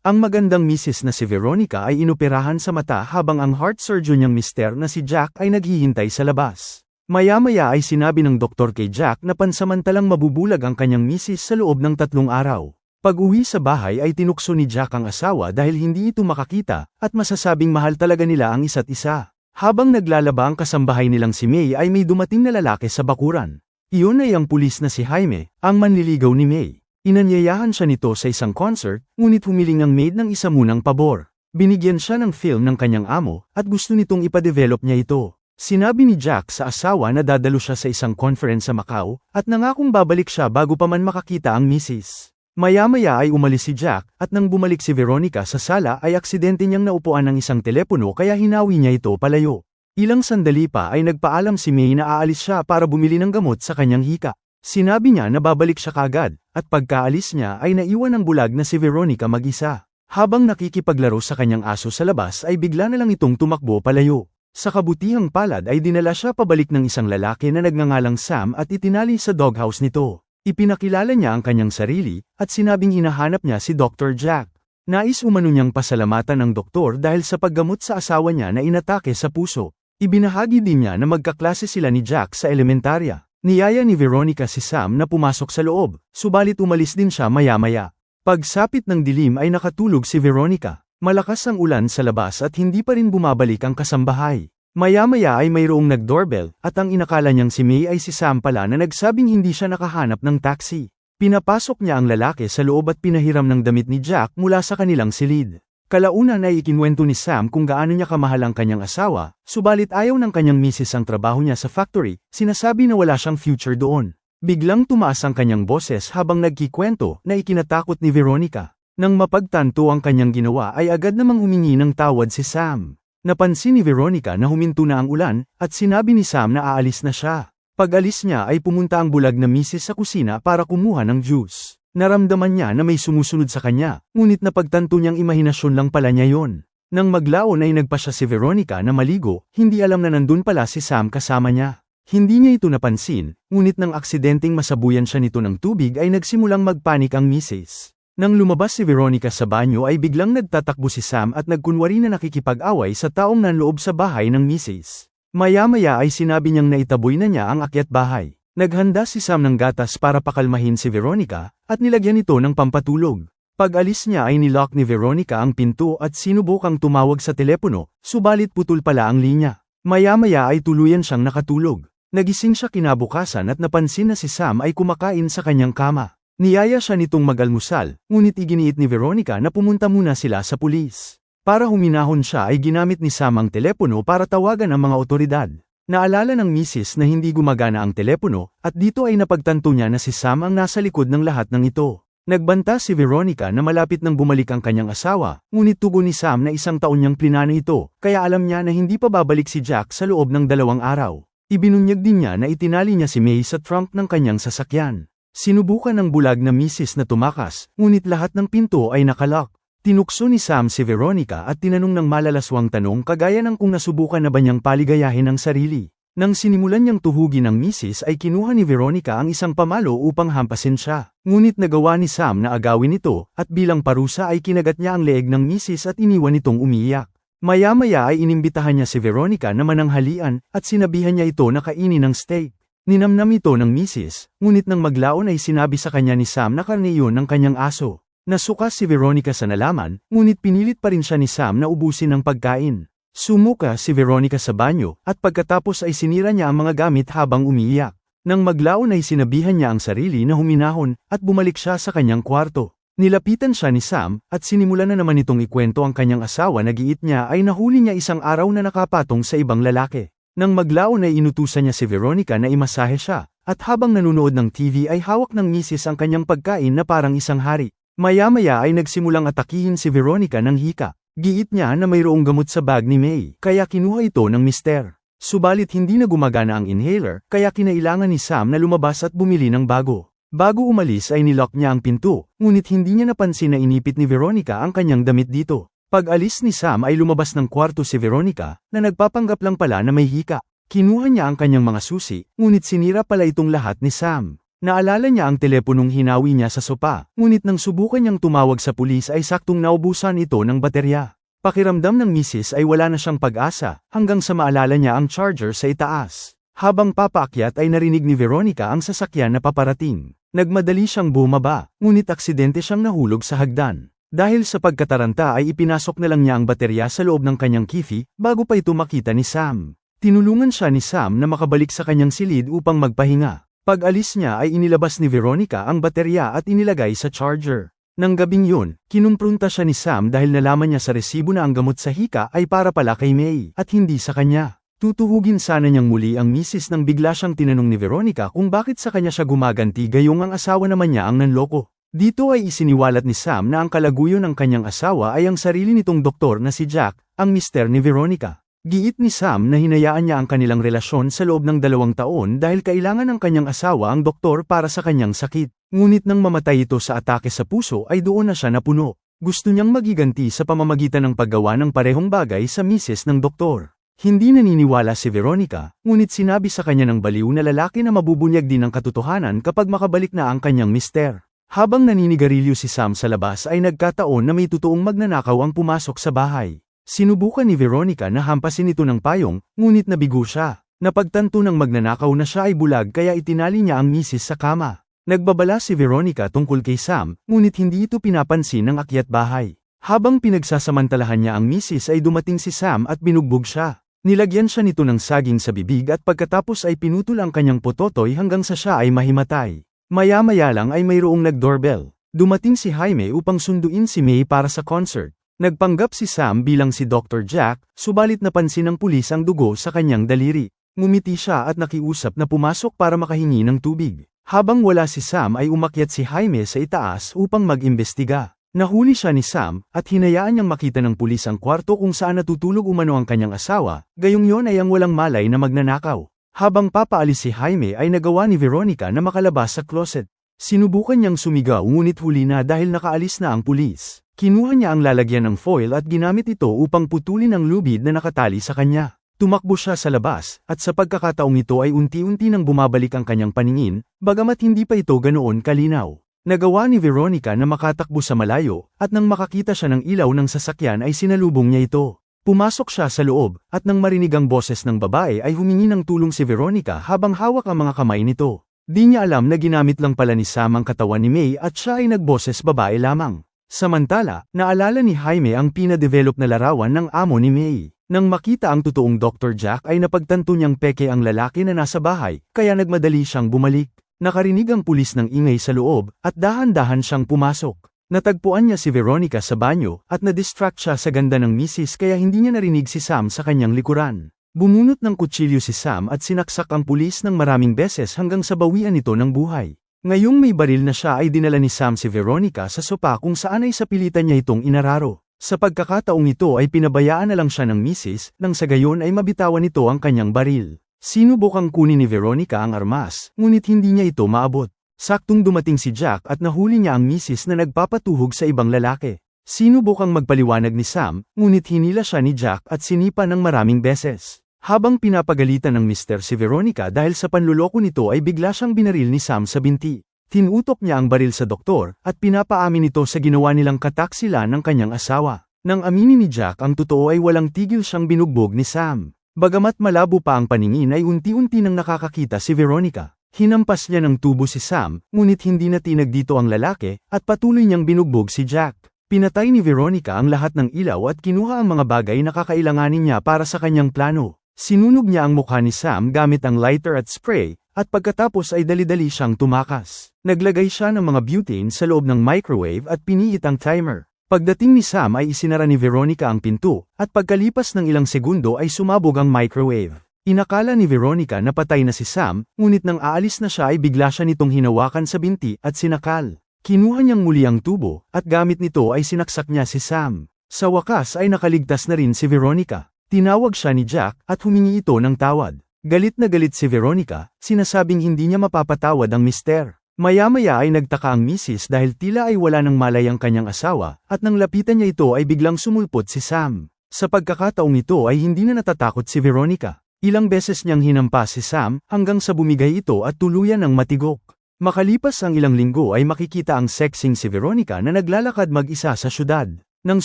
Ang magandang misis na si Veronica ay inoperahan sa mata habang ang heart surgeon niyang mister na si Jack ay naghihintay sa labas. Maya-maya ay sinabi ng doktor kay Jack na pansamantalang mabubulag ang kanyang misis sa loob ng tatlong araw. Pag-uwi sa bahay ay tinukso ni Jack ang asawa dahil hindi ito makakita, at masasabing mahal talaga nila ang isa't isa. Habang naglalaba ang kasambahay nilang si May ay may dumating na lalaki sa bakuran. Iyon ay ang pulis na si Jaime, ang manliligaw ni May. Inanyayahan siya nito sa isang concert, ngunit humiling ang maid ng isa munang pabor. Binigyan siya ng film ng kanyang amo, at gusto nitong ipadevelop niya ito. Sinabi ni Jack sa asawa na dadalo siya sa isang conference sa Macau, at nangakong babalik siya bago pa man makakita ang misis. Maya-maya ay umalis si Jack, at nang bumalik si Veronica sa sala ay aksidente niyang naupuan ng isang telepono kaya hinawi niya ito palayo. Ilang sandali pa ay nagpaalam si May na aalis siya para bumili ng gamot sa kanyang hika. Sinabi niya na babalik siya kagad, at pagkaalis niya ay naiwan ang bulag na si Veronica mag-isa. Habang nakikipaglaro sa kanyang aso sa labas ay bigla na lang itong tumakbo palayo. Sa kabutihang palad ay dinala siya pabalik ng isang lalaki na nagngangalang Sam at itinali sa doghouse nito. Ipinakilala niya ang kanyang sarili, at sinabing hinahanap niya si Dr. Jack. Nais umano niyang pasalamatan ng doktor dahil sa paggamot sa asawa niya na inatake sa puso. Ibinahagi din niya na magkaklase sila ni Jack sa elementarya. Niyaya ni Veronica si Sam na pumasok sa loob, subalit umalis din siya maya-maya. Pagsapit ng dilim ay nakatulog si Veronica. Malakas ang ulan sa labas at hindi pa rin bumabalik ang kasambahay. Maya-maya ay mayroong nag-doorbell at ang inakala niyang si May ay si Sam pala na nagsabing hindi siya nakahanap ng taxi. Pinapasok niya ang lalaki sa loob at pinahiram ng damit ni Jack mula sa kanilang silid. Kalaunan ay ikinwento ni Sam kung gaano niya kamahal ang kanyang asawa, subalit ayaw ng kanyang misis ang trabaho niya sa factory, sinasabi na wala siyang future doon. Biglang tumaas ang kanyang boses habang nagkikwento na ikinatakot ni Veronica. Nang mapagtanto ang kanyang ginawa ay agad namang humingi ng tawad si Sam. Napansin ni Veronica na huminto na ang ulan, at sinabi ni Sam na aalis na siya. Pag-alis niya ay pumunta ang bulag na misis sa kusina para kumuha ng juice. Naramdaman niya na may sumusunod sa kanya, ngunit napagtanto niyang imahinasyon lang pala niya yon. Nang maglaon ay nagpa siya si Veronica na maligo, hindi alam na nandun pala si Sam kasama niya. Hindi niya ito napansin, ngunit nang aksidenteng masabuyan siya nito ng tubig ay nagsimulang magpanik ang misis. Nang lumabas si Veronica sa banyo ay biglang nagtatakbo si Sam at nagkunwari na nakikipag-away sa taong nanloob sa bahay ng misis. Maya-maya ay sinabi niyang naitaboy na niya ang akyat bahay. Naghanda si Sam ng gatas para pakalmahin si Veronica, at nilagyan ito ng pampatulog. Pag-alis niya ay nilock ni Veronica ang pinto at sinubukang tumawag sa telepono, subalit putol pala ang linya. Maya-maya ay tuluyan siyang nakatulog. Nagising siya kinabukasan at napansin na si Sam ay kumakain sa kanyang kama. Niyaya siya nitong mag-almusal, ngunit iginiit ni Veronica na pumunta muna sila sa pulis. Para huminahon siya ay ginamit ni Sam ang telepono para tawagan ang mga otoridad. Naalala ng misis na hindi gumagana ang telepono, at dito ay napagtanto niya na si Sam ang nasa likod ng lahat ng ito. Nagbanta si Veronica na malapit nang bumalik ang kanyang asawa, ngunit tugon ni Sam na isang taon niyang plinano ito, kaya alam niya na hindi pa babalik si Jack sa loob ng dalawang araw. Ibinunyag din niya na itinali niya si May sa trunk ng kanyang sasakyan. Sinubukan ng bulag na misis na tumakas, ngunit lahat ng pinto ay nakalock. Tinukso ni Sam si Veronica at tinanong ng malalaswang tanong kagaya ng kung nasubukan na ba niyang paligayahin ang sarili. Nang sinimulan niyang tuhugin ng misis ay kinuha ni Veronica ang isang pamalo upang hampasin siya. Ngunit nagawa ni Sam na agawin ito, at bilang parusa ay kinagat niya ang leeg ng misis at iniwan itong umiiyak. Maya-maya ay inimbitahan niya si Veronica na mananghalian, at sinabihan niya ito na kainin ng steak. Ninamnam ito ng misis, ngunit nang maglaon ay sinabi sa kanya ni Sam na karne iyon ng kanyang aso. Nasuka si Veronica sa nalaman, ngunit pinilit pa rin siya ni Sam na ubusin ang pagkain. Sumuka si Veronica sa banyo, at pagkatapos ay sinira niya ang mga gamit habang umiiyak. Nang maglaon ay sinabihan niya ang sarili na huminahon, at bumalik siya sa kanyang kwarto. Nilapitan siya ni Sam, at sinimulan na naman itong ikwento ang kanyang asawa na giit niya ay nahuli niya isang araw na nakapatong sa ibang lalaki. Nang maglaon ay inutusan niya si Veronica na imasahe siya, at habang nanonood ng TV ay hawak ng misis ang kanyang pagkain na parang isang hari. Maya-maya ay nagsimulang atakihin si Veronica ng hika. Giit niya na mayroong gamot sa bag ni May, kaya kinuha ito ng mister. Subalit hindi na gumagana ang inhaler, kaya kinailangan ni Sam na lumabas at bumili ng bago. Bago umalis ay nilock niya ang pinto, ngunit hindi niya napansin na inipit ni Veronica ang kanyang damit dito. Pag alis ni Sam ay lumabas ng kwarto si Veronica, na nagpapanggap lang pala na may hika. Kinuha niya ang kanyang mga susi, ngunit sinira pala itong lahat ni Sam. Naalala niya ang teleponong hinawi niya sa sopa, ngunit nang subukan niyang tumawag sa pulis ay saktong naubusan ito ng baterya. Pakiramdam ng misis ay wala na siyang pag-asa, hanggang sa maalala niya ang charger sa itaas. Habang papaakyat ay narinig ni Veronica ang sasakyan na paparating. Nagmadali siyang bumaba, ngunit aksidente siyang nahulog sa hagdan. Dahil sa pagkataranta ay ipinasok na lang niya ang baterya sa loob ng kanyang kifi, bago pa ito makita ni Sam. Tinulungan siya ni Sam na makabalik sa kanyang silid upang magpahinga. Pag alis niya ay inilabas ni Veronica ang baterya at inilagay sa charger. Nang gabing yun, kinumprunta siya ni Sam dahil nalaman niya sa resibo na ang gamot sa hika ay para pala kay May at hindi sa kanya. Tutuhugin sana niyang muli ang misis nang bigla siyang tinanong ni Veronica kung bakit sa kanya siya gumaganti gayong ang asawa naman niya ang nanloko. Dito ay isiniwalat ni Sam na ang kalaguyo ng kanyang asawa ay ang sarili nitong doktor na si Jack, ang mister ni Veronica. Giit ni Sam na hinayaan niya ang kanilang relasyon sa loob ng dalawang taon dahil kailangan ng kanyang asawa ang doktor para sa kanyang sakit. Ngunit nang mamatay ito sa atake sa puso ay doon na siya napuno. Gusto niyang magiganti sa pamamagitan ng paggawa ng parehong bagay sa misis ng doktor. Hindi naniniwala si Veronica, ngunit sinabi sa kanya ng baliw na lalaki na mabubunyag din ng katotohanan kapag makabalik na ang kanyang mister. Habang naninigarilyo si Sam sa labas ay nagkataon na may totoong magnanakaw ang pumasok sa bahay. Sinubukan ni Veronica na hampasin ito ng payong, ngunit nabigo siya. Napagtanto ng magnanakaw na siya ay bulag kaya itinali niya ang misis sa kama. Nagbabala si Veronica tungkol kay Sam, ngunit hindi ito pinapansin ng akyat bahay. Habang pinagsasamantalahan niya ang misis ay dumating si Sam at binugbog siya. Nilagyan siya nito ng saging sa bibig at pagkatapos ay pinutol ang kanyang pototoy hanggang sa siya ay mahimatay. Maya-maya lang ay mayroong nag-doorbell. Dumating si Jaime upang sunduin si May para sa concert. Nagpanggap si Sam bilang si Dr. Jack, subalit napansin ng pulis ang dugo sa kanyang daliri. Ngumiti siya at nakiusap na pumasok para makahingi ng tubig. Habang wala si Sam ay umakyat si Jaime sa itaas upang mag-imbestiga. Nahuli siya ni Sam, at hinayaan niyang makita ng pulis ang kwarto kung saan natutulog umano ang kanyang asawa, gayong yon ay ang walang malay na magnanakaw. Habang papaalis si Jaime ay nagawa ni Veronica na makalabas sa closet. Sinubukan niyang sumigaw ngunit huli na dahil nakaalis na ang pulis. Kinuha niya ang lalagyan ng foil at ginamit ito upang putulin ang lubid na nakatali sa kanya. Tumakbo siya sa labas, at sa pagkakataong ito ay unti-unti nang bumabalik ang kanyang paningin, bagamat hindi pa ito ganoon kalinaw. Nagawa ni Veronica na makatakbo sa malayo, at nang makakita siya ng ilaw ng sasakyan ay sinalubong niya ito. Pumasok siya sa loob, at nang marinig ang boses ng babae ay humingi ng tulong si Veronica habang hawak ang mga kamay nito. Di niya alam na ginamit lang pala ni Sam ang katawan ni May at siya ay nagboses babae lamang. Samantala, naalala ni Jaime ang pinadevelop na larawan ng amo ni May. Nang makita ang totoong Dr. Jack ay napagtanto niyang peke ang lalaki na nasa bahay, kaya nagmadali siyang bumalik. Nakarinig ang pulis ng ingay sa loob, at dahan-dahan siyang pumasok. Natagpuan niya si Veronica sa banyo, at na-distract siya sa ganda ng misis kaya hindi niya narinig si Sam sa kanyang likuran. Bumunot ng kutsilyo si Sam at sinaksak ang pulis ng maraming beses hanggang sa bawian ito ng buhay. Ngayong may baril na siya ay dinala ni Sam si Veronica sa sopa kung saan ay sapilitan niya itong inararo. Sa pagkakataong ito ay pinabayaan na lang siya ng misis, nang sa gayon ay mabitawan nito ang kanyang baril. Sinubukang kunin ni Veronica ang armas, ngunit hindi niya ito maabot. Saktong dumating si Jack at nahuli niya ang misis na nagpapatuhog sa ibang lalaki. Sinubukang magpaliwanag ni Sam, ngunit hinila siya ni Jack at sinipa ng maraming beses. Habang pinapagalitan ng Mr. si Veronica dahil sa panluloko nito ay bigla siyang binaril ni Sam sa binti. Tinutok niya ang baril sa doktor at pinapaamin ito sa ginawa nilang kataksila ng kanyang asawa. Nang aminin ni Jack ang totoo ay walang tigil siyang binugbog ni Sam. Bagamat malabo pa ang paningin ay unti-unti nang nakakakita si Veronica. Hinampas niya ng tubo si Sam, ngunit hindi na tinag dito ang lalaki, at patuloy niyang binugbog si Jack. Pinatay ni Veronica ang lahat ng ilaw at kinuha ang mga bagay na kakailanganin niya para sa kanyang plano. Sinunog niya ang mukha ni Sam gamit ang lighter at spray, at pagkatapos ay dali-dali siyang tumakas. Naglagay siya ng mga butane sa loob ng microwave at piniit ang timer. Pagdating ni Sam ay isinara ni Veronica ang pinto, at pagkalipas ng ilang segundo ay sumabog ang microwave. Inakala ni Veronica na patay na si Sam, ngunit nang aalis na siya ay bigla siya nitong hinawakan sa binti at sinakal. Kinuha niyang muli ang tubo, at gamit nito ay sinaksak niya si Sam. Sa wakas ay nakaligtas na rin si Veronica. Tinawag siya ni Jack at humingi ito ng tawad. Galit na galit si Veronica, sinasabing hindi niya mapapatawad ang mister. Maya-maya ay nagtaka ang misis dahil tila ay wala ng malay ang kanyang asawa, at nang lapitan niya ito ay biglang sumulpot si Sam. Sa pagkakataong ito ay hindi na natatakot si Veronica. Ilang beses niyang hinampas si Sam hanggang sa bumigay ito at tuluyan ng matigok. Makalipas ang ilang linggo ay makikita ang sexing si Veronica na naglalakad mag-isa sa syudad. Nang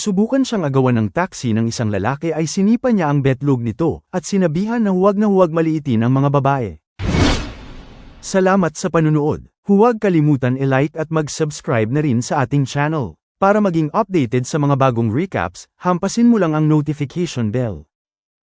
subukan siyang agawan ng taxi ng isang lalaki ay sinipa niya ang betlog nito at sinabihan na huwag na huwag maliitin ang mga babae. Salamat sa panunood. Huwag kalimutan i-like at mag-subscribe na rin sa ating channel. Para maging updated sa mga bagong recaps, hampasin mo lang ang notification bell.